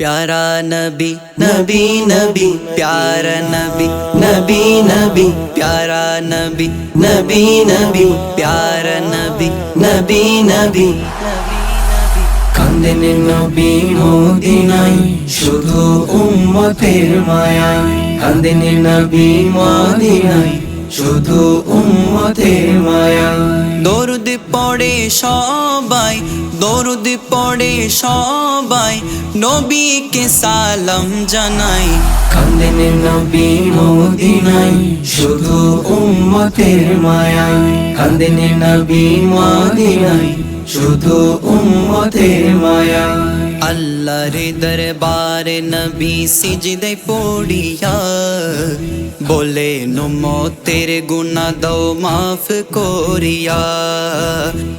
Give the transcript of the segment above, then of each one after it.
प्यारा नबी नबी नबी प्यारा नबी नबी नबी प्यारा नबी नबी नबी प्यारा नबी नबी नबी কান্দেন নবী মদিনায় শুধু উম্মতের মায়ায় কান্দেন নবী মদিনায় শুধু উম্মতের মায়ায় দরুদ পড়ে সবাই দরুদ পড়ে সবাই নবীকে সালাম জানাই। কান্দেন নবী মদিনায় শুধু উম্মতের মায়ায় কান্দেন নবী মদিনায় শুধু উম্মতের মায়ায় আল্লাহর দরবারে নবী সিজদে পড়িয়া বলে, নমতের গুনা দাও, মাফ করিয়া।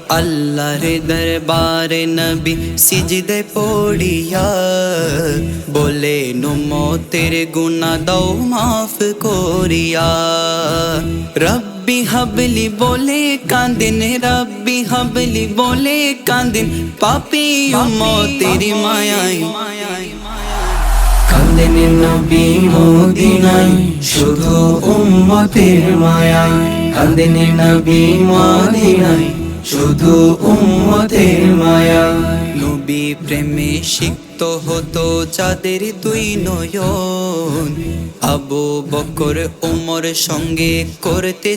আল্লাহর দরবারে নবী সিজদে পড়িয়া বলে, নমতের গুনা দাও, মাফ করিয়া। রব্বি হাবলি বলে কান্দিন রব্বি হাবলি বলে কান্দিন পাপি উম্মতের মায়াই কান্দেন নবী মদিনায় শুধু উম্মতের মায়ায়। কান্দেন নবী মদিনায় শুধু উম্মতের মায়ায়। নবী প্রেমে সিক্ত হতো যাদের দুই নয়ন। আবু বকর ওমর সঙ্গে করতে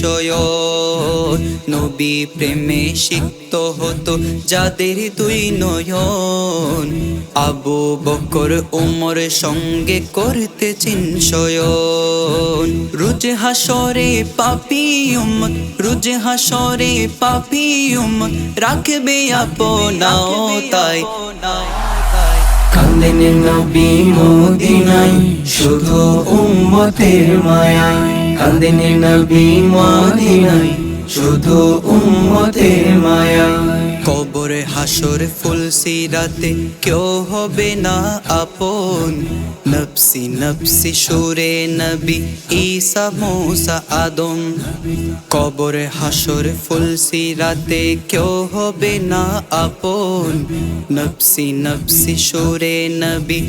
শয়ন। নবী প্রেমে সিক্ত হতো যাদের দুই নয়ন। আবু বকর ওমর সঙ্গে করতে শয়ন। রুজ হাসরে পাপি উম্মত রুজ হাসরে পাপি উম্মত রাখবে আপনাও তাই। কান্দেন নবী মদিনায় শুধু উম্মতের মায়ায়। কান্দেন নবী মদিনায় শুধু উম্মতের মায়ায়। কবরে হাসর ফুল সিরাতে কেউ হবে না আপন। নফসি নফসি সুরে নবী ঈসা মূসা আদম। কবরে হাসর ফুল সিরাতে কেউ হবে না আপন। নফসি নফসি সুরে নবী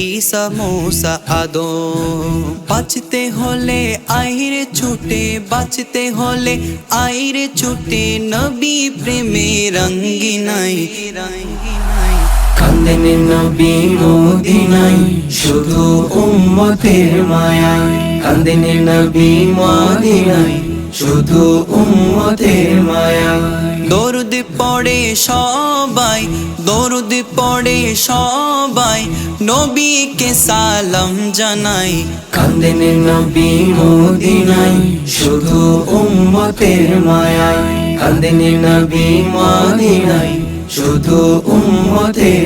ঈসা মূসা আদম। বাঁচতে হলে আইরে ছুটে, বাঁচতে হলে আইরে ছুটে নবী প্রেমে রঙ্গি নাই কান্দেন নবী মদিনায় শুধু উম্মতের মায়ায় কান্দেন নবী মদিনায় শুধু উম্মতের মায়ায় দরুদ পড়ে সবাই দরুদ পড়ে সবাই নবীকে সালাম জানাই। কান্দেন নবী মদিনায় শুধু উম্মতের মায়ায় কান্দেন নবী মদিনাই শুধু উম্মতের